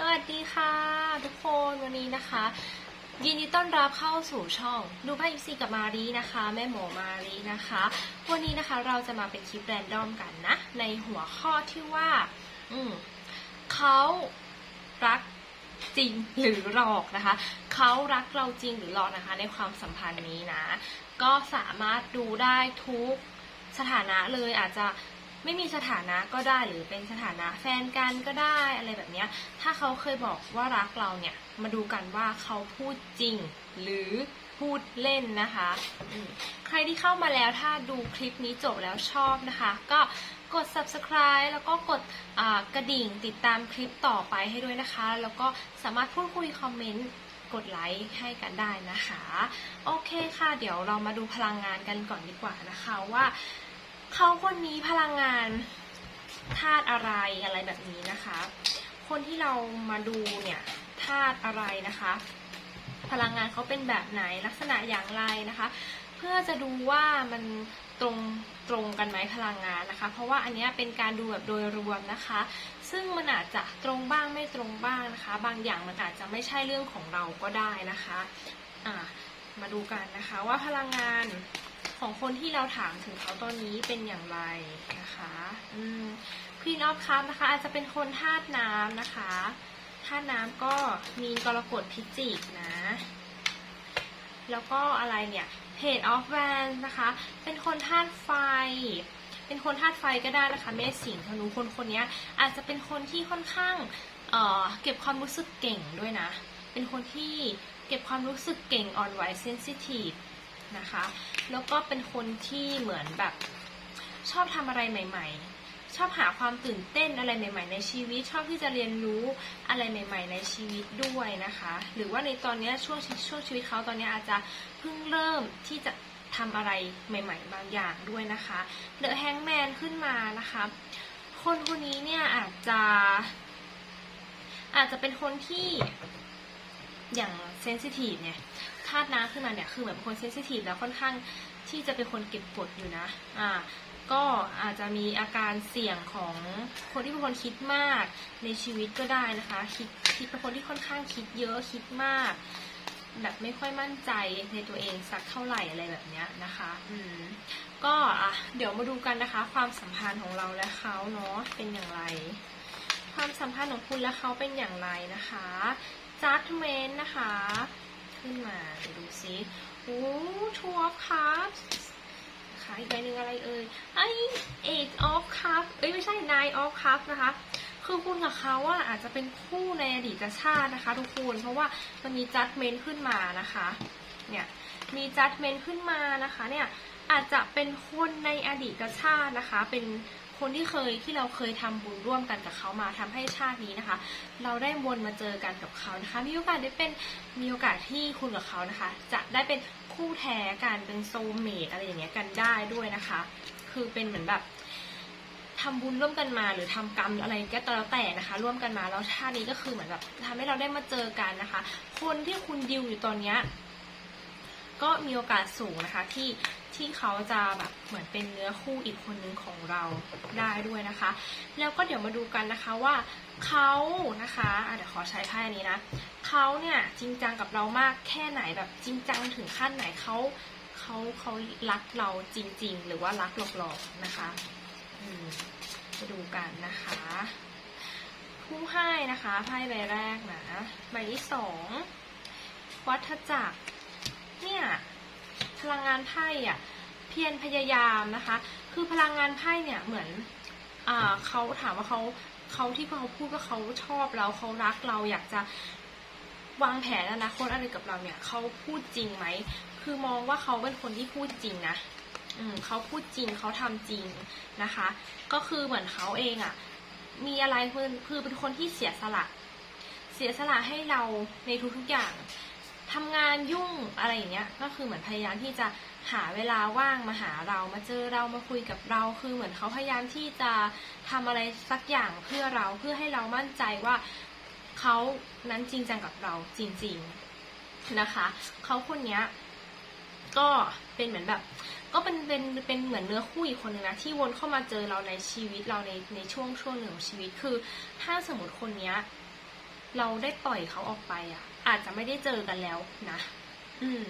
สวัสดีค่ะทุกคนวันนี้นะคะ ยินดีต้อนรับเข้าสู่ช่อง ดูไพ่อีซีกับมารีนะคะ แม่หมอมารีนะคะ วันนี้นะคะเราจะมาเป็นคลิปแรนดอมกันนะ ในหัวข้อที่ว่า อืมเขารักจริงหรือหลอกนะคะ เขารักเราจริงหรือหลอกนะคะ ในความสัมพันธ์นี้นะ ก็สามารถดูได้ทุกสถานะเลยอาจจะ ไม่มีสถานะก็ได้หรือเป็นสถานะแฟนกันก็ได้อะไรแบบนี้ถ้าเขาเคยบอกว่ารักเราเนี่ยมาดูกันว่าเขาพูดจริง หรือพูดเล่นนะคะ ใครที่เข้ามาแล้วถ้าดูคลิปนี้จบแล้วชอบนะคะ ก็กด subscribe แล้วก็กดกระดิ่งติดตามคลิปต่อไปให้ด้วยนะคะ แล้วก็สามารถพูดคุยคอมเมนต์กดไลค์ให้กันได้นะคะ โอเคค่ะ เดี๋ยวเรามาดูพลังงานกันก่อนดีกว่านะคะว่า เขาคนนี้พลังงานธาตุอะไรอะไรแบบนี้นะคะ คนที่เรามาดูเนี่ยธาตุอะไรนะคะ พลังงานเขาเป็นแบบไหนลักษณะอย่างไรนะคะ เพื่อจะดูว่ามันตรงตรงกันไหมพลังงานนะคะ เพราะว่าอันนี้เป็นการดูแบบโดยรวมนะคะ ซึ่งมันอาจจะตรงบ้างไม่ตรงบ้างนะคะ บางอย่างมันอาจจะไม่ใช่เรื่องของเราก็ได้นะคะอ่ามาดูกันนะคะว่าพลังงาน ของคนที่เราถามถึงเขาตอนนี้เป็นอย่างไรนะคะอืมควีนออฟคัพนะคะ อาจจะเป็นคนธาตุน้ำนะคะธาตุน้ำก็มีกรกฎพิจิกนะ แล้วก็อะไรเนี่ย Page of Wands นะคะ เป็นคนธาตุไฟ เป็นคนธาตุไฟก็ได้นะคะเมษสิงห์ธนูคนคนนี้อาจจะเป็นคนที่ค่อนข้างเเก็บความรู้สึกเก่งด้วยนะ เป็นคนที่เก็บความรู้สึกเก่งอ่อนไหวเซนซิทีฟ นะคะ แล้วก็เป็นคนที่เหมือนแบบชอบทำอะไรใหม่ ๆ ชอบหาความตื่นเต้นอะไรใหม่ ๆ ในชีวิต ชอบที่จะเรียนรู้อะไรใหม่ ๆ ในชีวิตด้วยนะคะ หรือว่าในตอนนี้ช่วงช่วงชีวิตเขาตอนนี้อาจจะเพิ่งเริ่มที่จะทำอะไรใหม่ ๆ บางอย่างด้วยนะคะเดอะแฮงแมนขึ้นมานะคะ คนคนนี้เนี่ยอาจจะ อาจจะเป็นคนที่อย่างเซนซิทีฟเนี่ย ธาตุน้ำขึ้นมาเนี่ยคือเหมือนเป็นคนเซนซิทีฟแล้วค่อนข้างที่จะเป็นคนเก็บกดอยู่นะ อ่า ก็อาจจะมีอาการเสี่ยงของคนที่เป็นคนคิดมากในชีวิตก็ได้นะคะ คิดคิดเป็นคนที่ค่อนข้างคิดเยอะคิดมาก แบบไม่ค่อยมั่นใจในตัวเองสักเท่าไหร่อะไรแบบเนี้ยนะคะ อืม ก็อะเดี๋ยวมาดูกันนะคะ ความสัมพันธ์ของเราและเขาเนาะเป็นอย่างไร ความสัมพันธ์ของคุณและเขาเป็นอย่างไรนะคะจัดเมนนะคะ ขึ้นมาเดี๋ยวดูซิโอ้ทัวร์ครับค่ะอีกใบหนึ่งอะไรเอ่ยไอ eight of cup เอ้ยไม่ใช่ nine of cup นะคะคือคุณกับเขาว่าอาจจะเป็นคู่ในอดีตชาตินะคะทุกคนเพราะว่ามันมี judgment ขึ้นมานะคะเนี่ยมี judgment ขึ้นมานะคะเนี่ยอาจจะเป็นคนในอดีตชาตินะคะ เป็น คนที่เคยที่เราเคยทำบุญร่วมกันกับเขามาทำให้ชาตินี้นะคะ เราได้วนมาเจอกันกับเขานะคะ มีโอกาสได้เป็นมีโอกาสที่คุณกับเขานะคะ จะได้เป็นคู่แท้กันเป็นโซเมตอะไรอย่างเงี้ยกันได้ด้วยนะคะ คือเป็นเหมือนแบบทำบุญร่วมกันมาหรือทำกรรมอะไรก็แล้วแต่นะคะ ร่วมกันมาแล้วชาตินี้ก็คือเหมือนแบบทำให้เราได้มาเจอกันนะคะ คนที่คุณดิวอยู่ตอนเนี้ยก็มีโอกาสสูงนะคะที่ ที่เขาจะแบบเหมือนเป็นเนื้อคู่อีกคนนึงของเราได้ด้วยนะคะ แล้วก็เดี๋ยวมาดูกันนะคะว่าเขานะคะะเดี๋ยวขอใช้ไพ่นี้นะเขาเนี่ยจริงจังกับเรามากแค่ไหนแบบจริงจังถึงขั้นไหนเขาเขาเขารักเราจริง ๆ หรือว่ารักหลอกๆนะคะมาดูกันนะคะผู้ให้นะคะไพ่ใบแรกนะใบที่สองวัฏจักรเนี่ย พลังงานไพ่อะเพียรพยายามนะคะ คือพลังงานไพ่เนี่ยเหมือนอ่าเขาถามว่าเขาเขาที่เขาพูดว่าเขาชอบเราเขารักเราอยากจะวางแผนอนาคตอะไรกับเราเนี่ยเขาพูดจริงไหมคือมองว่าเขาเป็นคนที่พูดจริงนะอืมเขาพูดจริงเขาทำจริงนะคะ ก็คือเหมือนเขาเองอะ มีอะไรคือคือเป็นคนที่เสียสละ เสียสละให้เราในทุกๆอย่าง ทำงานยุ่งอะไรอย่างเงี้ย ก็คือเหมือนพยายามที่จะหาเวลาว่างมาหาเรามาเจอเรามาคุยกับเรา คือเหมือนเขาพยายามที่จะทำอะไรสักอย่างเพื่อเราเพื่อให้เรามั่นใจว่าเขานั้นจริงจังกับเราจริง ๆนะคะเขาคนเนี้ยก็เป็นเหมือนแบบ ก็เป็นเป็นเป็นเหมือนเนื้อคู่อีกคนนึงนะที่วนเข้ามาเจอเราในชีวิตเราในในช่วงช่วงหนึ่งของชีวิตคือ ถ้าสมมติคนเนี้ย เราได้ปล่อยเขาออกไปอะ อาจจะไม่ได้เจอกันแล้วนะ อืม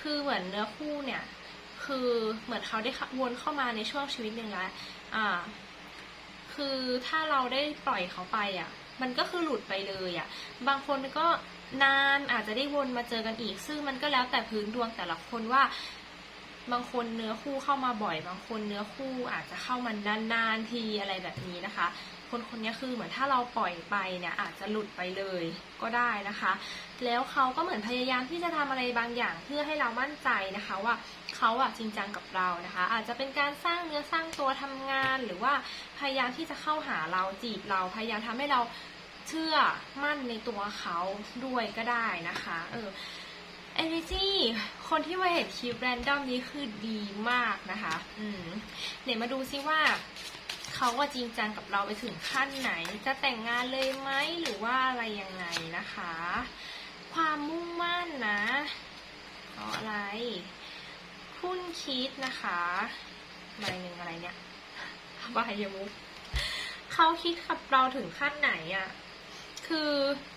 คือเหมือนเนื้อคู่เนี่ย คือเหมือนเขาได้วนเข้ามาในช่วงชีวิตหนึ่งแล้วอ่า คือถ้าเราได้ปล่อยเขาไปอะ มันก็คือหลุดไปเลยอะ บางคนก็นานอาจจะได้วนมาเจอกันอีก ซึ่งมันก็แล้วแต่พื้นดวงแต่ละคนว่าบางคนเนื้อคู่เข้ามาบ่อย บางคนเนื้อคู่อาจจะเข้ามานานๆทีอะไรแบบนี้นะคะ คนคนนี้คือเหมือนถ้าเราปล่อยไปเนี่ยอาจจะหลุดไปเลยก็ได้นะคะ แล้วเขาก็เหมือนพยายามที่จะทำอะไรบางอย่างเพื่อให้เรามั่นใจนะคะว่าเขาอะจริงจังกับเรานะคะ อาจจะเป็นการสร้างเนื้อสร้างตัวทำงาน หรือว่าพยายามที่จะเข้าหาเราจีบเราพยายามทำให้เราเชื่อมั่นในตัวเขาด้วยก็ได้นะคะ เออ energy คนที่มาเห็นคลิปแรนดอมนี้คือดีมากนะคะ อืมเดี๋ยวมาดูซิว่า เขาว่าจริงจังกับเราไปถึงขั้นไหน จะแต่งงานเลยไหมหรือว่าอะไรยังไงนะคะ ความมุ่งมั่นนะเพราะอะไร คุณคิดนะคะใบหนึ่งอะไรเนี่ยบายมุกเขาคิดกับเราถึงขั้นไหนอะ่ะคือ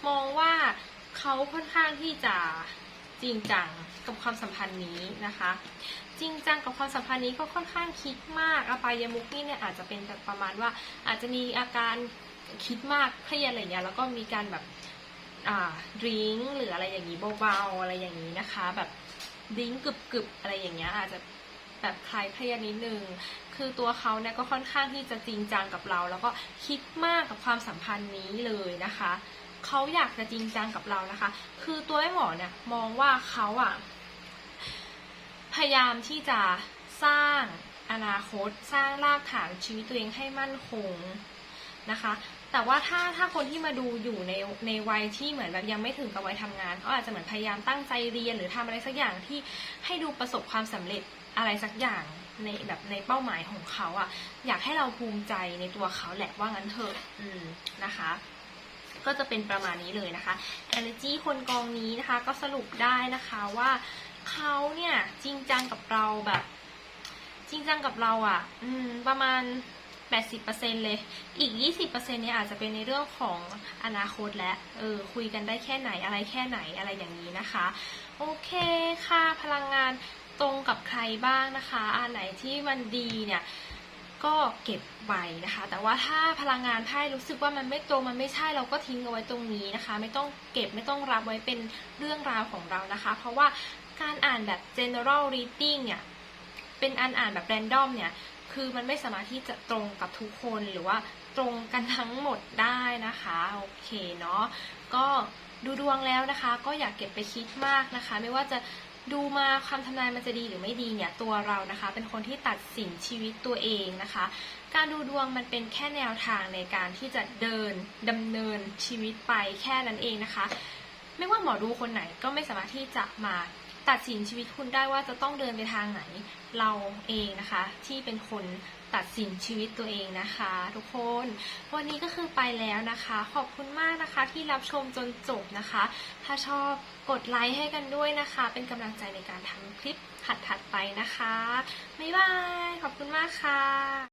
มองว่าเขาค่อนข้างที่จะ จริงจังกับความสัมพันธ์นี้นะคะ จริงจังกับความสัมพันธ์นี้ก็ค่อนข้างคิดมากอบายมุกนี่เนี่ยอาจจะเป็นแบบประมาณว่า อาจจะมีอาการคิดมากเครียดอะไรเงี้ยแล้วก็มีการแบบอ่าดริงหรืออะไรอย่างนี้เบาๆอะไรอย่างนี้นะคะ แบบดริงกึบๆอะไรอย่างเงี้ยอาจจะแบบคลายเครียดนิดนึง คือตัวเขาเนี่ยก็ค่อนข้างที่จะจริงจังกับเรา แล้วก็คิดมากกับความสัมพันธ์นี้เลยนะคะ เขาอยากจะจริงจังกับเรานะคะ คือตัวไอ้หมอเนี่ยมองว่าเขาอะพยายามที่จะสร้างอนาคต สร้างรากฐานชีวิตตัวเองให้มั่นคงนะคะ แต่ว่าถ้าถ้าคนที่มาดูอยู่ในในวัยที่เหมือนแบบยังไม่ถึงกับวัยทำงานเขาอาจจะเหมือนพยายามตั้งใจเรียนหรือทำอะไรสักอย่างที่ให้ดูประสบความสำเร็จอะไรสักอย่างในแบบในเป้าหมายของเขาอะอยากให้เราภูมิใจในตัวเขาแหละว่างั้นเถอะอืมนะคะ ก็จะเป็นประมาณนี้เลยนะคะ energy คนกองนี้นะคะ ก็สรุปได้นะคะว่าเขาเนี่ยจริงจังกับเราแบบ จริงจังกับเราอะ่ะ อืม ประมาณ 80%เลย อีก 20%เนี่ยอาจจะเป็นในเรื่องของอนาคตและ เออ คุยกันได้แค่ไหนอะไรแค่ไหนอะไรอย่างนี้นะคะ โอเคค่ะ พลังงานตรงกับใครบ้างนะคะ อันไหนที่มันดีเนี่ย ก็เก็บไว้นะคะ แต่ว่าถ้าพลังงานไพ่รู้สึกว่ามันไม่ตรงมันไม่ใช่เราก็ทิ้งเอาไว้ตรงนี้นะคะ ไม่ต้องเก็บไม่ต้องรับไว้เป็นเรื่องราวของเรานะคะ เพราะว่าการอ่านแบบ general reading เนี่ยเป็นอันอ่านแบบ random เนี่ยคือมันไม่สามารถที่จะตรงกับทุกคนหรือว่าตรงกันทั้งหมดได้นะคะโอเคเนาะก็ดูดวงแล้วนะคะ ก็อย่าเก็บไปคิดมากนะคะ ไม่ว่าจะ ดูมาคำทำนายมันจะดีหรือไม่ดีเนี่ยตัวเรานะคะ เป็นคนที่ตัดสินชีวิตตัวเองนะคะ การดูดวงมันเป็นแค่แนวทางในการที่จะเดินดำเนินชีวิตไปแค่นั้นเองนะคะ ไม่ว่าหมอดูคนไหนก็ไม่สามารถที่จะมา ตัดสินชีวิตคุณได้ว่าจะต้องเดินไปทางไหน เราเองนะคะ ที่เป็นคนตัดสินชีวิตตัวเองนะคะ ทุกคน วันนี้ก็คือไปแล้วนะคะ ขอบคุณมากนะคะที่รับชมจนจบนะคะ ถ้าชอบกดไลค์ให้กันด้วยนะคะ เป็นกำลังใจในการทำคลิปถัดๆไปนะคะบ๊ายบาย ขอบคุณมากค่ะ